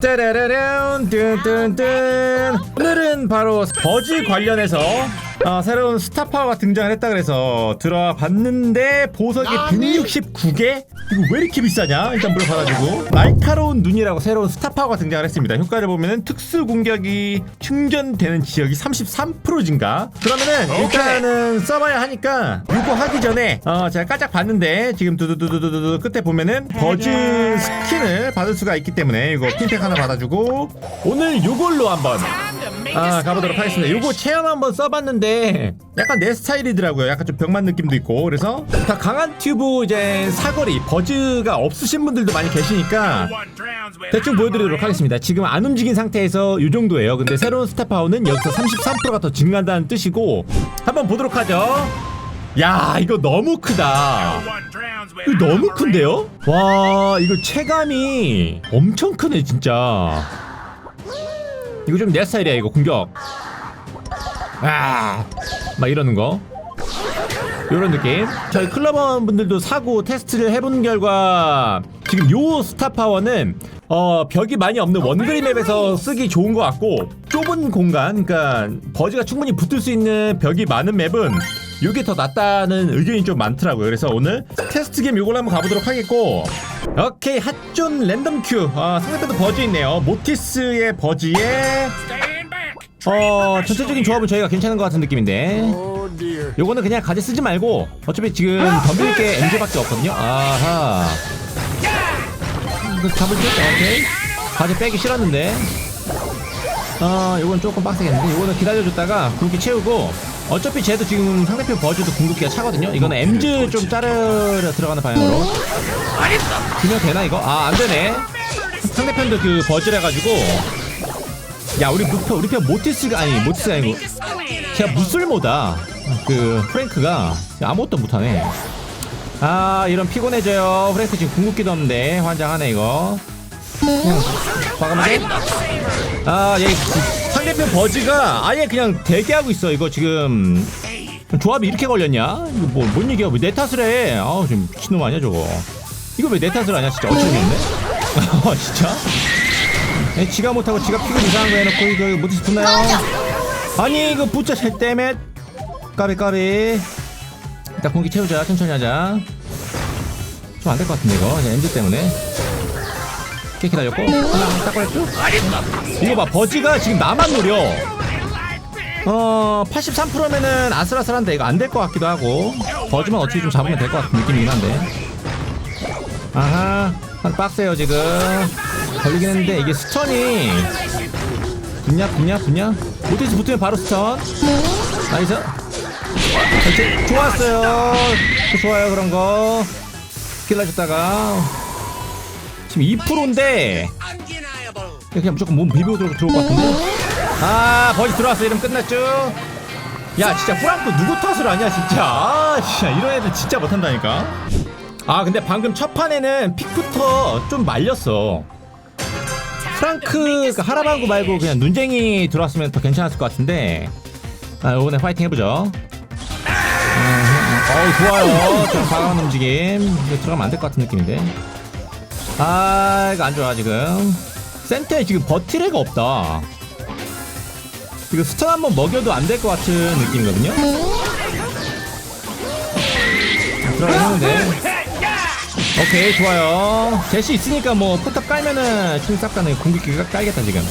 따라라란 뚠뚠뚠. 오늘은 바로 버즈 관련해서 어, 새로운 스타파워가 등장을 했다 그래서 들어와 봤는데 보석이 169개? 이거 왜 이렇게 비싸냐? 일단 물어봐가지고. 날카로운 눈이라고 새로운 스타파워가 등장을 했습니다. 효과를 보면은 특수 공격이 충전되는 지역이 33% 증가. 그러면은 일단은 써봐야 하니까 이거 하기 전에 어, 제가 깔짝 봤는데 지금 두두두두두두 끝에 보면은 버즈 스킨을 받을 수가 있기 때문에 이거 핀팩 하나 받아주고. 오늘 요걸로 한번 아 가보도록 하겠습니다. 요거 체험 한번 써봤는데 약간 내 스타일이더라고요. 약간 좀 병만 느낌도 있고 그래서 다 강한 튜브 이제 사거리 버즈가 없으신 분들도 많이 계시니까 대충 보여드리도록 하겠습니다. 지금 안 움직인 상태에서 이 정도예요. 근데 새로운 스타 파워는 여기서 33%가 더 증가한다는 뜻이고 한번 보도록 하죠. 야 이거 너무 크다. 이거 너무 큰데요? 와 이거 체감이 엄청 크네 진짜 이거 좀 내 스타일이야 이거 공격. 아막 이러는 거. 요런 느낌. 저희 클럽원 분들도 사고 테스트를 해본 결과 지금 요 스타파워는 어 벽이 많이 없는 원그린 맵에서 쓰기 좋은 것 같고 좁은 공간 그러니까 버즈가 충분히 붙을 수 있는 벽이 많은 맵은 요게 더 낫다는 의견이 좀 많더라고요. 그래서 오늘 테스트 게임 요걸 한번 가보도록 하겠고. 오케이 핫존 랜덤 큐. 아, 상대편도 버즈 있네요. 모티스의 버즈에 어 전체적인 조합은 저희가 괜찮은 것 같은 느낌인데. 요거는 그냥 가지 쓰지 말고 어차피 지금 덤빌 게 MG밖에 없거든요. 아하. 이거 잡을 수 있다 오케이. 가지 빼기 싫었는데. 어 요건 조금 빡세겠는데. 요거는 기다려줬다가 궁극기 채우고 어차피 쟤도 지금 상대편 버즈도 궁극기가 차거든요. 이거는 MG 좀 자르려 들어가는 방향으로. 그냥 되나 이거? 아 안 되네. 상대편도 그 버즈라 가지고. 야 우리 목표 우리 편 모티스가 아니 모티스가 아니고. 제가 무술모다. 그 프랭크가. 아무것도 못 하네. 아 이런 피곤해져요. 프랭크 지금 궁극기도 없는데. 환장하네 이거. 그냥 과감하게. 아 얘 상대편 버즈가 아예 그냥 대기하고 있어. 이거 지금 조합이 이렇게 걸렸냐? 이거 뭐 뭔 얘기야? 왜 내 탓을 해? 아우 지금 미친놈 아니야 저거? 이거 왜 내 탓을 하냐 진짜? 어처구니 없네. 아 진짜? 에, 지가 못하고 지가 피곤 이상한 거 해놓고 이거 못해서 붙나요? 아니 이거 붙자 쟤 때문에. 까비 까비. 일단 공기 채우자. 천천히 하자. 좀 안 될 것 같은데 이거. 엔드 때문에 꽤 기다렸고. 딱 걸렸죠? 이거 봐 버즈가 지금 나만 노려. 어 83%면은 아슬아슬한데 이거 안 될 것 같기도 하고. 버즈만 어떻게 좀 잡으면 될 것 같은 느낌이긴 한데. 아하 한 빡세요 지금. 걸리긴 했는데 이게 스턴이. 붙냐 붙냐 붙냐? 모티스 붙으면 바로 스턴. 나이스. 좋았어요. 좋아요 그런 거. 스킬 하셨다가 지금 2%인데 그냥 무조건 몸 비비고 들어, 들어올 것 같은데? 아 버지 들어왔어. 이러면 끝났죠? 야 진짜 프랑크 누구 탓을 하냐 진짜. 아 진짜 이런 애들 진짜 못한다니까. 아 근데 방금 첫 판에는 픽부터 좀 말렸어. 프랑크 그 하라방구 말고 그냥 눈쟁이 들어왔으면 더 괜찮았을 것 같은데. 아 이번에 파이팅 해보죠. 어 좋아요. 좀 과감한 움직임. 이거 들어가면 안 될 것 같은 느낌인데 아 이거 안 좋아 지금. 센터에 지금 버티레가 없다. 이거 스턴 한번 먹여도 안 될 것 같은 느낌이거든요? 들어가긴 하는데. 오케이 좋아요. 제시 있으니까 뭐 포탑 깔면은 팀싹 가는 공격기 깔- 깔겠다 지금.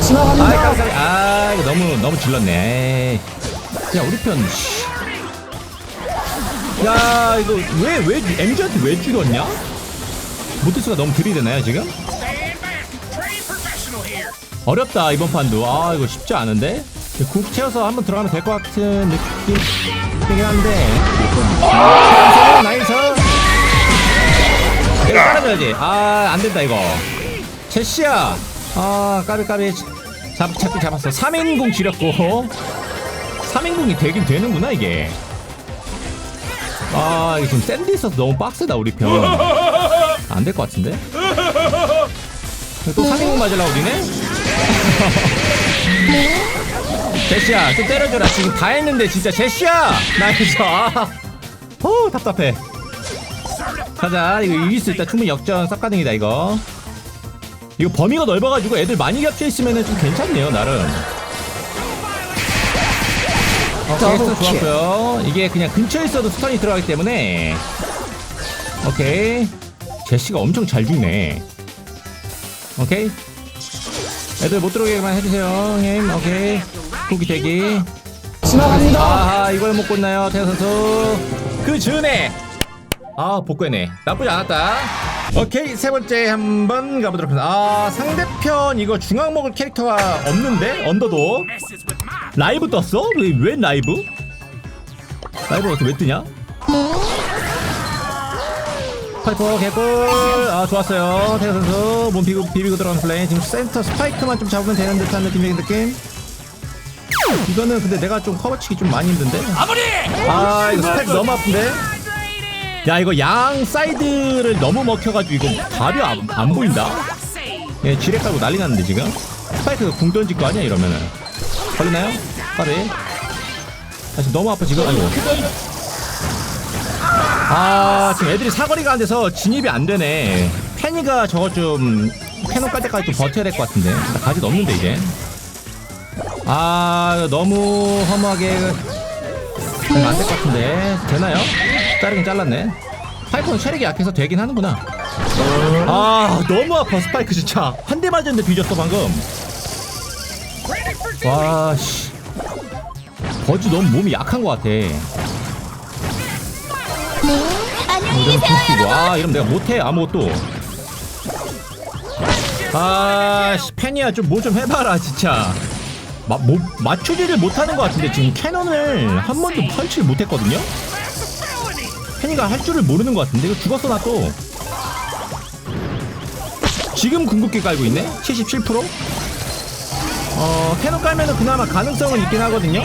아이 깔, 깔, 아 이거 너무 너무 질렀네. 야 우리 편 씨. 야 이거 왜왜 MG한테 왜 죽었냐? 모티스가 너무 들이대나요 지금? 어렵다 이번 판도. 아 이거 쉽지 않은데? 국 채워서 한번 들어가면 될 것 같은 느낌이긴 한데. 나이스 나이스! 이거 따라줘야지. 아 안된다 이거. 제시야! 아 까비 까비 잡, 잡긴 잡았어. 3인공 지렸고. 3인공이 되긴 되는구나 이게. 아 이거 지금 샌드 있어서 너무 빡세다 우리 편 안 될 것 같은데? 또 3인공 맞으려고 우리네? 제시야 좀 때려줘라. 지금 다 했는데 진짜 제시야! 나이스 아. 어 답답해. 가자 이거 이길 수 있다. 충분히 역전 쌉가능이다 이거. 이거 범위가 넓어가지고 애들 많이 겹쳐 있으면 좀 괜찮네요 나름. 오케이 스턴 좋았고요. 이게 그냥 근처에 있어도 스턴이 들어가기 때문에. 오케이 제시가 엄청 잘 죽네. 오케이? 애들 못 들어오게만 해주세요 형님. 오케이? 쿠키 대기. 지나갑니다. 아 이걸 못 꽂나요 태현 선수. 그 전에. 아 복구했네. 나쁘지 않았다. 오케이 세 번째 한번 가보도록 하겠습니다. 아 상대편 이거 중앙 먹을 캐릭터가 없는데 언더도. 라이브 떴어? 왜, 왜 라이브? 라이브 어떻게 왜 뜨냐? 파이퍼 개꿀. 아 좋았어요. 태현 선수. 몸 비비고, 비비고 들어가는 플레이. 지금 센터 스파이크만 좀 잡으면 되는 듯한 느낌의 느낌. 이거는 근데 내가 좀 커버치기 좀 많이 힘든데. 아 이거 스파이크 너무 아픈데? 야 이거 양 사이드를 너무 먹혀가지고 이거 답이 안, 안 보인다. 예 지뢰 깔고 난리 났는데 지금? 스파이크가 궁 던질 거 아니야 이러면은. 걸리나요? 아 지금 너무 아파 지금? 아이고 아 지금 애들이 사거리가 안 돼서 진입이 안 되네. 페니가 저거 좀 캐논 깔 때까지 좀 버텨야 될 것 같은데. 나 가지도 없는데 이제. 아 너무 허무하게 안될 것 같은데. 되나요? 자르긴 잘랐네. 파이프는 체력이 약해서 되긴 하는구나. 아 너무 아파 스파이크 진짜. 한 대 맞았는데 뒤졌어 방금. 와씨. 버즈 너무 몸이 약한 것 같아 안녕히 계세요, 숨쉬고 아 이러면 내가 못해 아무것도. 아 씨 팬이야 좀 뭐 좀 해봐라 진짜. 마, 뭐, 맞추지를 못하는 것 같은데 지금 캐논을 한 번도 펀치를 못했거든요? 팬이가 할 줄을 모르는 것 같은데 이거 죽었어 나 또. 지금 궁극기 깔고 있네? 77%어 캐논 깔면은 그나마 가능성은 있긴 하거든요?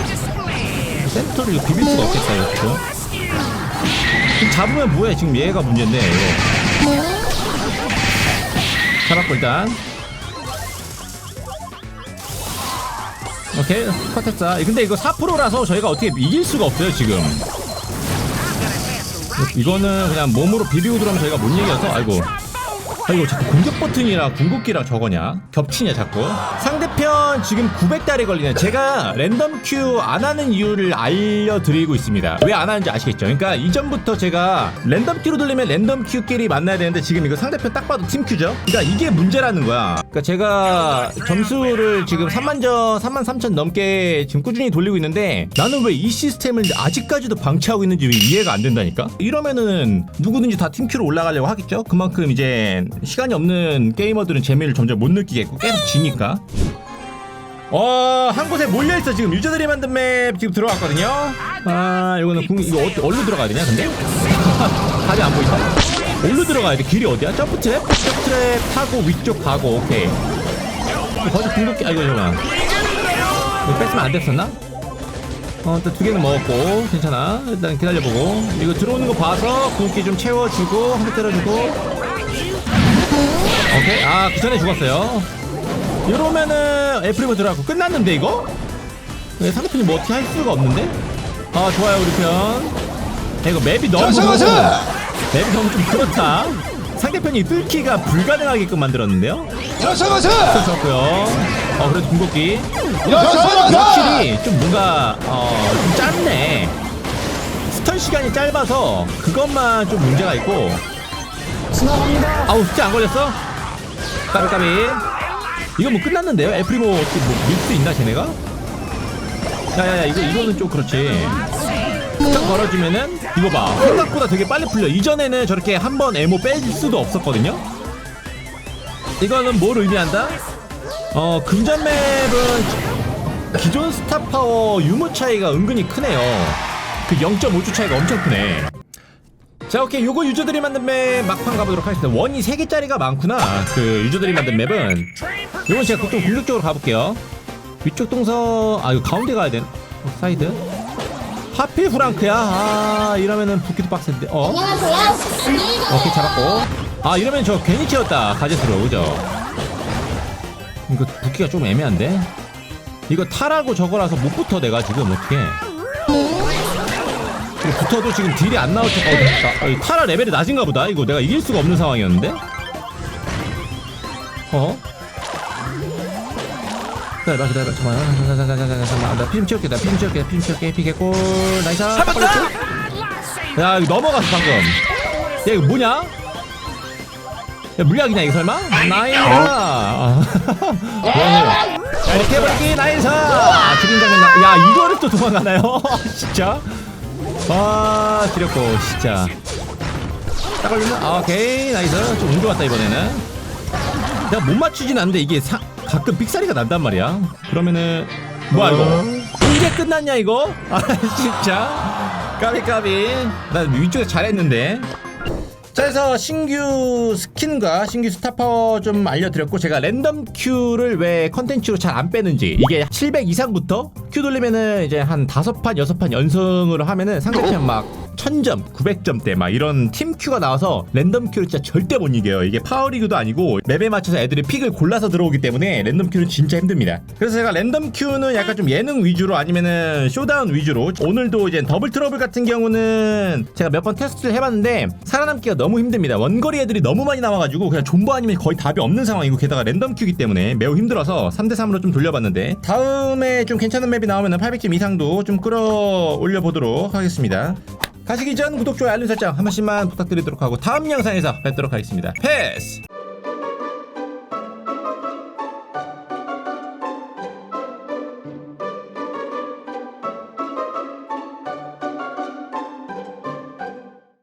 센터를 이거 비빌 수가 없겠다 이거 지금 잡으면 뭐해 지금 얘가 문제인데 이거 잡았고 일단. 오케이 컷했다. 근데 이거 4%라서 저희가 어떻게 이길 수가 없어요 지금. 이거는 그냥 몸으로 들어오면 저희가 못 이겨서 아이고 아이고 자꾸 공격 버튼이랑 궁극기랑 저거냐? 겹치냐 자꾸? 상대편 지금 900달에 걸리네. 제가 랜덤 큐 안 하는 이유를 알려드리고 있습니다. 왜 안 하는지 아시겠죠? 그러니까 이전부터 제가 랜덤 큐로 돌리면 랜덤 큐끼리 만나야 되는데 지금 이거 상대편 딱 봐도 팀 큐죠? 그러니까 이게 문제라는 거야. 그러니까 제가 점수를 지금 3만 점 3만 3천 넘게 지금 꾸준히 돌리고 있는데 나는 왜 이 시스템을 아직까지도 방치하고 있는지 이해가 안 된다니까? 이러면은 누구든지 다 팀큐로 올라가려고 하겠죠? 그만큼 이제 시간이 없는 게이머들은 재미를 점점 못 느끼겠고 계속 지니까 어, 한 곳에 몰려있어. 지금 유저들이 만든 맵 지금 들어갔거든요. 아, 이거는 궁, 이거 어디, 어디로 들어가야 되냐, 근데? 답이 안 보인다. 어디로 들어가야 돼? 길이 어디야? 점프 트랩? 점프 트랩 타고 위쪽 가고, 오케이. 거기서 궁극기, 아, 이거 잠깐만. 이거 뺐으면 안 됐었나? 어, 일단 두 개는 먹었고, 괜찮아. 일단 기다려보고. 이거 들어오는 거 봐서 궁극기 좀 채워주고, 한대 때려주고. 오케이. 아, 그 전에 죽었어요. 이러면은 애플리버 들어가고 끝났는데 이거? 왜 상대편이 뭐 어떻게 할 수가 없는데? 아 좋아요 우리 편 야, 이거 맵이 너무 가자, 가자! 맵이 너무 좀 그렇다 상대편이 뚫기가 불가능하게끔 만들었는데요 어서 가자. 좋았고요 어 그래도 궁극기 어서 가자. 확실히 좀 뭔가 어좀 짧네 스턴 시간이 짧아서 그것만 좀 문제가 있고 지나갑니다. 아우 진짜 안 걸렸어? 까비 이거 뭐 끝났는데요? 애프리모 뭐밀 수 있나 쟤네가? 야야야 이거 이거는 좀 그렇지. 딱 걸어주면은 이거 봐. 생각보다 되게 빨리 풀려. 이전에는 저렇게 한 번 에모 뺄 수도 없었거든요? 이거는 뭘 의미한다? 어 금전 맵은 기존 스타 파워 유무 차이가 은근히 크네요. 그 0.5주 차이가 엄청 크네 자 오케이. 요거 유저들이 만든 맵 막판 가보도록 하겠습니다. 원이 3개짜리가 많구나. 그 유저들이 만든 맵은. 요건 제가 좀 공격적으로 가볼게요. 위쪽 동서 아 이거 가운데 가야 되나? 어, 사이드? 하필 프랑크야? 아 이러면은 붙기도 빡센데. 어. 오케이 잡았고. 아 이러면 저 괜히 채웠다. 가제스로 그죠? 이거 붙기가 좀 애매한데? 이거 타라고 저거라서 못 붙어 내가 지금. 어떻게 붙어도 지금 딜이 안 나올 때 어, 나, 어, 타라 레벨이 낮은가 보다 이거 내가 이길 수가 없는 상황이었는데 어? 기다려봐 기다려봐 잠깐만 잠깐만 잠깐만 잠깐만 나 피좀 채울게 나 피좀 채울게 피좀 채울게 피겠고 나이스 야 이거 넘어갔어 방금 야 이거 뭐냐? 야 물약이냐 이거 설마? 나이스 아. 뭐야 야 이렇게 해버리기 나이스 지린 장면 나- 야 이거를 또 도망가나요? 진짜 와 지렸고 진짜. 딱 걸리나? 아, 오케이. 나이스. 좀운 좋았다 이번에는. 내가 못 맞추진 않는데 이게 사, 가끔 삑사리가 난단 말이야. 그러면은 뭐야 이거 이게 끝났냐 이거? 아 진짜. 까비 까비. 나 위쪽에 잘했는데 자 그래서 신규 스킨과 신규 스타파워 좀 알려드렸고 제가 랜덤 큐를 왜 컨텐츠로 잘 안 빼는지 이게 700 이상부터 큐 돌리면은 이제 한 다섯 판 여섯 판 연승으로 하면은 상대편 막 1000점 900점대 막 이런 팀 큐가 나와서 랜덤 큐를 진짜 절대 못 이겨요. 이게 파워리그도 아니고 맵에 맞춰서 애들이 픽을 골라서 들어오기 때문에 랜덤 큐는 진짜 힘듭니다. 그래서 제가 랜덤 큐는 약간 좀 예능 위주로 아니면은 쇼다운 위주로 오늘도 이제 더블 트러블 같은 경우는 제가 몇 번 테스트를 해봤는데 살아남기가 너무 힘듭니다 원거리 애들이 너무 많이 나와가지고 그냥 존버 아니면 거의 답이 없는 상황이고 게다가 랜덤 큐기 때문에 매우 힘들어서 3대3으로 좀 돌려봤는데 다음에 좀 괜찮은 맵이 나오면 800점 이상도 좀 끌어올려 보도록 하겠습니다 가시기 전 구독, 좋아요, 알림 설정 한 번씩만 부탁드리도록 하고 다음 영상에서 뵙도록 하겠습니다. 패스!